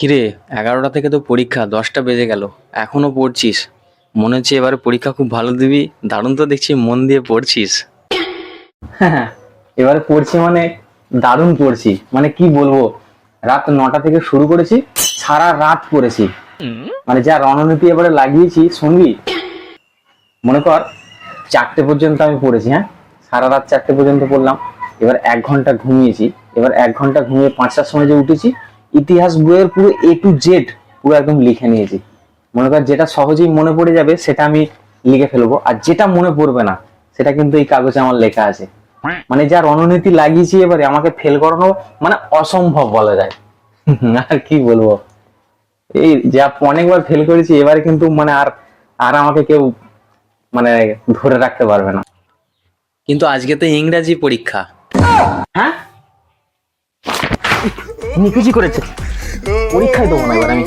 কিরে, এগারোটা থেকে তো পরীক্ষা, দশটা বেজে গেল, এখনও পড়ছিস? মনে হচ্ছে এবারে পরীক্ষা খুব ভালো দিবি, দারুণ তো দেখছি মন দিয়ে পড়ছিস। হ্যাঁ এবারে পড়ছি মানে দারুণ পড়ছি মানে কি বলব, রাত নটা থেকে শুরু করেছি, সারা রাত পড়েছি। মানে যা রণনীতি এবারে লাগিয়েছি, শুনবি? মনে কর, চারটে পর্যন্ত আমি পড়েছি হ্যাঁ? সারা রাত চারটে পর্যন্ত পড়লাম, এবার এক ঘণ্টা ঘুমিয়েছি, এবার এক ঘণ্টা ঘুমিয়ে পাঁচটার সময় যে উঠেছি ইতিহাস বইয়ের পুরো এ টু জেড পুরো একদম লিখে নিয়েছি। মনে কর যেটা সহজেই মনে পড়ে যাবে সেটা আমি লিখে ফেলব। আর যেটা মনে পড়বে না সেটা কিন্তু এই কাগজে আমার লেখা আছে। মানে যা রণনীতি লাগিয়েছি এবারে আমাকে ফেল করানো মানে অসম্ভব বলা যায়। আর কি বলব? এই যা অনেকবার ফেল করেছি এবারে কিন্তু মানে আর আর আমাকে কেউ মানে ধরে রাখতে পারবে না। কিন্তু আজকে তো ইংরাজি পরীক্ষা। হ্যাঁ? 肉汁これちょっと折り返どうもないわなみ。